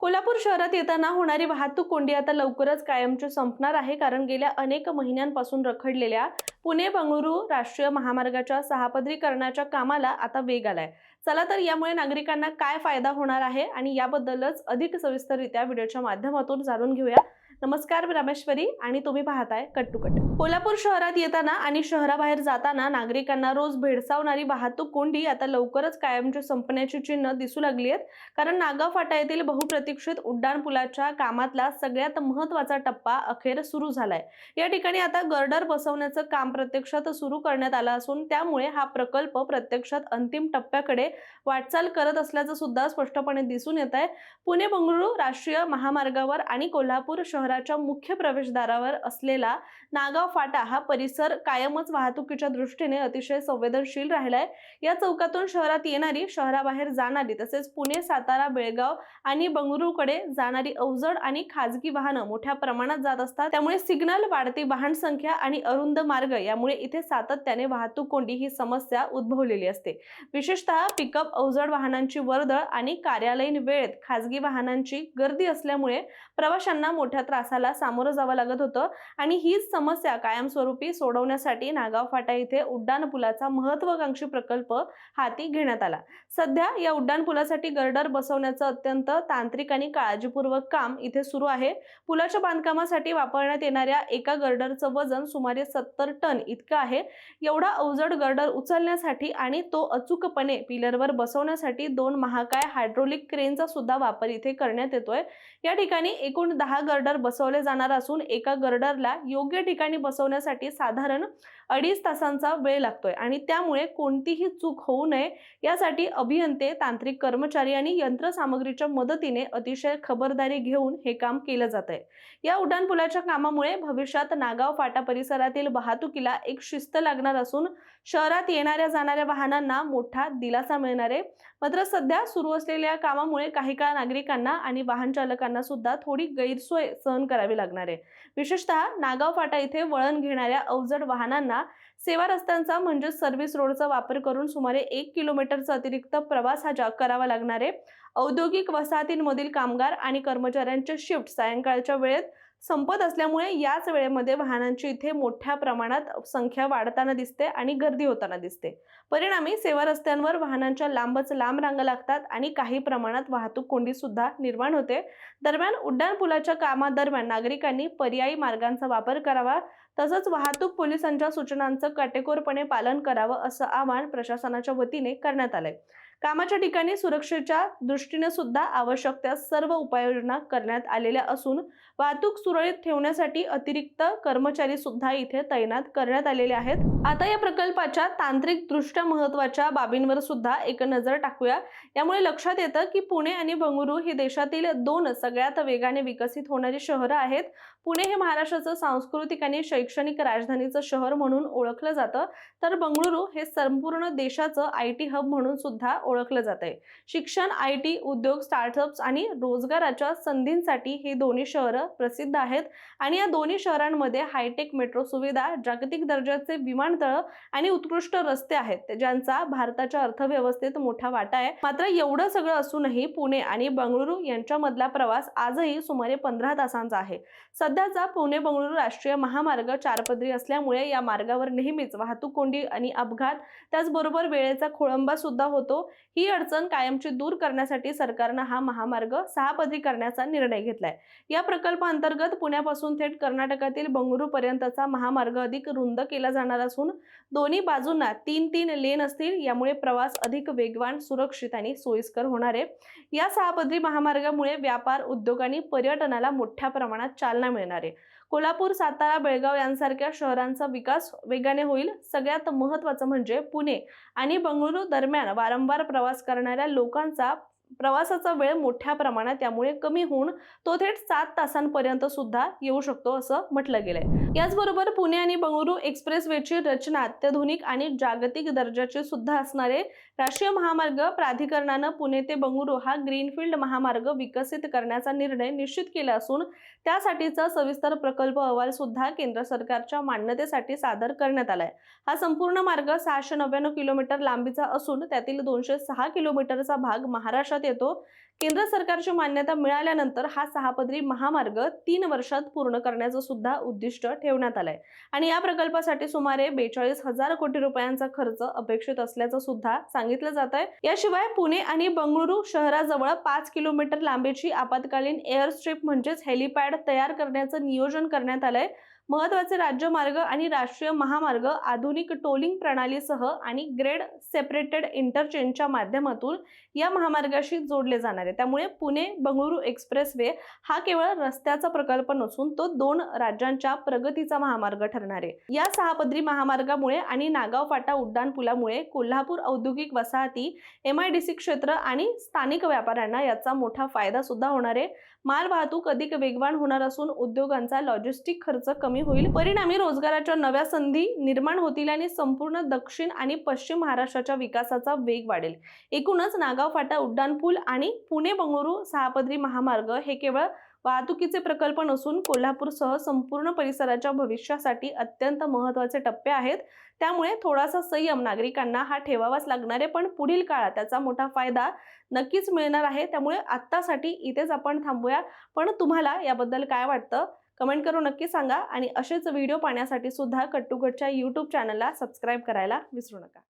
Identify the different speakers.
Speaker 1: कोल्हापूर शहरात येताना होणारी वाहतूक कोंडी आता लवकरच कायमची संपणार आहे कारण गेल्या अनेक महिन्यांपासून रखडलेल्या पुणे बंगळुरू राष्ट्रीय महामार्गाच्या सहापदरीकरणाच्या कामाला आता वेग आलाय. चला तर यामुळे नागरिकांना काय फायदा होणार आहे? आणि याबद्दलच अधिक सविस्तररित्या व्हिडिओच्या माध्यमातून जाणून घेऊया. नमस्कार मी रामेश्वरी आणि तुम्ही पाहताय कट टू कट. कोल्हापूर शहरात येताना आणि शहराबाहेर जाताना नागरिकांना रोज भेडसावणारी वाहतूक कोंडी आता लवकरच कायमची संपण्याची चिन्ह दिसू लागली आहेत. कारण नागाव फाटा येथील बहुप्रतीक्षित उड्डाण पुलाच्या कामातला सगळ्यात महत्त्वाचा टप्पा अखेर सुरू झालाय. या ठिकाणी आता गर्डर बसवण्याचं काम प्रत्यक्षात सुरू करण्यात आलं असून त्यामुळे हा प्रकल्प प्रत्यक्षात अंतिम टप्प्याकडे वाटचाल करत असल्याचं सुद्धा स्पष्टपणे दिसून येत आहे पुणे बंगळुरू राष्ट्रीय महामार्गावर आणि कोल्हापूर शहर शहराच्या मुख्य प्रवेशद्वारावर असलेला नागाव फाटा हा परिसर कायमच वाहतुकीच्या दृष्टीने अतिशय संवेदनशील राहिलाय. या चौकातून शहरात येणारी शहराबाहेर जाणारी तसेच पुणे सातारा बेळगाव आणि बंगळुरूकडे जाणारी अवजड आणि खाजगी वाहनं मोठ्या प्रमाणात जात असतात. त्यामुळे सिग्नल वाढती वाहन संख्या आणि अरुंद मार्ग यामुळे इथे सातत्याने वाहतूक कोंडी ही समस्या उद्भवलेली असते. विशेषतः पिकअप अवजड वाहनांची वर्दळ आणि कार्यालयीन वेळेत खाजगी वाहनांची गर्दी असल्यामुळे प्रवाशांना मोठ्या त्रासाला सामोरं जावं लागत होतं. आणि हीच समस्या कायमस्वरूपी सोडवण्यासाठी नागाव फाटा इथे उड्डाण पुलाचा महत्वाकांक्षी प्रकल्प हाती घेण्यात आला. सध्या या उड्डाण पुलासाठी गर्डर बसवण्याचं अत्यंत तांत्रिक आणि काळजीपूर्वक काम इथे सुरू आहे. पुलाच्या बांधकामासाठी वापरण्यात येणाऱ्या एका गर्डरचं वजन सुमारे सत्तर टन इतकं आहे. एवढा अवजड गर्डर उचलण्यासाठी आणि तो अचूकपणे पिलरवर बसवण्यासाठी दोन महाकाय हायड्रोलिक क्रेनचा सुद्धा वापर इथे करण्यात येतोय. या ठिकाणी एकूण दहा गर्डर बसवले जाणार असून एका गर्डरला योग्य ठिकाणी बसवण्यासाठी साधारण अडीच तासांचा वेळ लागतोय. आणि त्यामुळे कोणतीही चूक होऊ नये. यासाठी अभियंते तांत्रिक कर्मचारी आणि यंत्रसामग्रीच्या मदतीने अतिशय खबरदारी घेऊन हे काम केलं जात आहे या उड्डाणपुलाच्या कामामुळे भविष्यात नागाव फाटा परिसरातील वाहतुकीला एक शिस्त लागणार असून शहरात येणाऱ्या जाणाऱ्या वाहनांना मोठा दिलासा मिळणार. आहे मात्र सध्या सुरू असलेल्या कामामुळे काही काळ नागरिकांना आणि वाहन चालकांना सुद्धा थोडी गैरसोय सहन करावी लागणार आहे. विशेषतः नागाव फाटा इथे वळण घेणाऱ्या अवजड वाहनांना सेवा रस्त्यांचा म्हणजेच सर्व्हिस रोडचा वापर करून सुमारे एक किलोमीटरचा अतिरिक्त प्रवास हा जा करावा लागणार आहे. औद्योगिक वसाहतींमधील कामगार आणि कर्मचाऱ्यांचे शिफ्ट सायंकाळच्या वेळेत संपत असल्यामुळे याच वेळेमध्ये वाहनांची इथे मोठ्या प्रमाणात संख्या वाढताना दिसते आणि गर्दी होताना दिसते. परिणामी सेवा रस्त्यांवर वाहनांच्या लांबच लांब रांगा लागतात आणि काही प्रमाणात वाहतूक कोंडी सुद्धा निर्माण होते. दरम्यान उड्डाणपुलाच्या कामादरम्यान नागरिकांनी पर्यायी मार्गांचा वापर करावा तसंच वाहतूक पोलिसांच्या सूचनांचं काटेकोरपणे पालन करावं असं आवाहन प्रशासनाच्या वतीने करण्यात आलंय. कामाच्या ठिकाणी सुरक्षेच्या दृष्टीने सुद्धा आवश्यक त्या सर्व उपाययोजना करण्यात आलेल्या असून वाहतूक सुरळीत ठेवण्यासाठी अतिरिक्त कर्मचारी सुद्धा इथे तैनात करण्यात आलेले आहेत. आता या प्रकल्पाच्या तांत्रिक दृष्ट्या महत्त्वाच्या बाबींवर सुद्धा एक नजर टाकूया. यामुळे लक्षात येतं की पुणे आणि बंगळुरू ही देशातील दोन सगळ्यात वेगाने विकसित होणारी शहरं आहेत. पुणे हे महाराष्ट्राचं सांस्कृतिक आणि शैक्षणिक राजधानीचं शहर म्हणून ओळखलं जातं. तर बंगळुरू हे संपूर्ण देशाचं आय टी हब म्हणून सुद्धा ओळखलं जात आहे शिक्षण आय टी उद्योग स्टार्टअप्स आणि रोजगाराच्या संधींसाठी ही दोन्ही शहरं प्रसिद्ध आहेत आणि या दोन्ही शहरांमध्ये हायटेक मेट्रो सुविधा जागतिक दर्जाचे विमानतळ आणि उत्कृष्ट रस्ते आहेत ज्यांचा भारताच्या अर्थव्यवस्थेत मोठा वाटा आहे. मात्र एवढं सगळं असूनही पुणे आणि बंगळुरू यांच्यामधला प्रवास आजही सुमारे पंधरा तासांचा आहे. सध्याचा पुणे बंगळुरू राष्ट्रीय महामार्ग चारपदरी असल्यामुळे या मार्गावर नेहमीच वाहतूक कोंडी आणि अपघात त्याचबरोबर वेळेचा खोळंबा सुद्धा होतो. ही अडचण कायमची दूर करण्यासाठी सरकारनं हा महामार्ग सहापदरी करण्याचा निर्णय घेतलाय. या प्रकल्पाअंतर्गत पुण्यापासून थेट कर्नाटकातील बंगळुरू पर्यंतचा महामार्ग अधिक रुंद केला जाणार असून दोन्ही बाजूंना तीन तीन लेन असतील यामुळे प्रवास अधिक वेगवान सुरक्षित आणि सोयीस्कर होणार आहे. या सहापदरी महामार्गामुळे व्यापार उद्योग आणि पर्यटनाला मोठ्या प्रमाणात चालना मिळणार आहे. कोल्हापूर सातारा बेळगाव यांसारख्या शहरांचा विकास वेगाने होईल. सगळ्यात महत्त्वाचं म्हणजे पुणे आणि बंगळुरू दरम्यान वारंवार प्रवास करणाऱ्या लोकांचा प्रवासाचा वेळ मोठ्या प्रमाणात त्यामुळे कमी होऊन तो थेट सात तासांपर्यंत सुद्धा येऊ शकतो असं म्हटलं गेलंय. याचबरोबर पुणे आणि बंगळुरू एक्सप्रेसवेची रचना अत्याधुनिक आणि जागतिक दर्जाची सुद्धा असणारे राष्ट्रीय महामार्ग प्राधिकरणानं पुणे ते बंगळुरू हा ग्रीनफील्ड महामार्ग विकसित करण्याचा निर्णय निश्चित केला असून त्यासाठीचा सविस्तर प्रकल्प अहवाल सुद्धा केंद्र सरकारच्या मान्यतेसाठी सादर करण्यात आलाय. हा संपूर्ण मार्ग सहाशे नव्याण्णव किलोमीटर लांबीचा असून त्यातील दोनशे सहा किलोमीटरचा भाग महाराष्ट्र लक्षात येतो. केंद्र सरकारची मान्यता मिळाल्यानंतर हा सहापदरी महामार्ग तीन वर्षात पूर्ण करण्याचं सुद्धा उद्दिष्ट ठेवण्यात आलंय. आणि या प्रकल्पासाठी सुमारे बेचाळीस हजार कोटी रुपयांचा खर्च अपेक्षित असल्याचं सुद्धा सांगितलं जात आहे याशिवाय पुणे आणि बंगळुरू शहराजवळ पाच किलोमीटर लांबीची आपत्कालीन एअर स्ट्रीप म्हणजेच हेलिपॅड तयार करण्याचं नियोजन करण्यात आलंय. महत्त्वाचे राज्यमार्ग आणि राष्ट्रीय महामार्ग आधुनिक टोलिंग प्रणालीसह आणि ग्रेड सेपरेटेड इंटरचेंजच्या माध्यमातून या महामार्गाशी जोडले जाणार आहे. त्यामुळे पुणे बंगळुरू एक्सप्रेसवे हा केवळ रस्त्याचा प्रकल्प नसून तो दोन राज्यांच्या प्रगतीचा महामार्ग ठरणार आहे. या सहापदरी महामार्गामुळे आणि नागाव फाटा उड्डाण पुलामुळे कोल्हापूर औद्योगिक वसाहती एम आय डी सी क्षेत्र आणि स्थानिक व्यापाऱ्यांना याचा मोठा फायदा सुद्धा होणार आहे. माल वाहतूक अधिक वेगवान होणार असून उद्योगांचा लॉजिस्टिक खर्च कमी कमी होईल. परिणामी रोजगाराच्या नव्या संधी निर्माण होतील आणि संपूर्ण दक्षिण आणि पश्चिम महाराष्ट्राच्या विकासाचा वेग वाढेल. एकूणच नागाव फाटा उड्डाणपूल आणि पुणे बंगळुरू सहापदरी महामार्ग हे केवळ वाहतुकीचे प्रकल्प नसून कोल्हापूरसह संपूर्ण परिसराच्या भविष्यासाठी अत्यंत महत्त्वाचे टप्पे आहेत. त्यामुळे थोडासा संयम नागरिकांना हा ठेवावाच लागणार आहे. पण पुढील काळात त्याचा मोठा फायदा नक्कीच मिळणार आहे. त्यामुळे आत्तासाठी इथेच आपण थांबूया. पण तुम्हाला याबद्दल काय वाटतं? कमेंट करून नक्की सांगा आणि असेच व्हिडिओ पाहण्यासाठी सुद्धा कट्टुकटच्या यूट्यूब चॅनलला सबस्क्राईब करायला विसरू नका.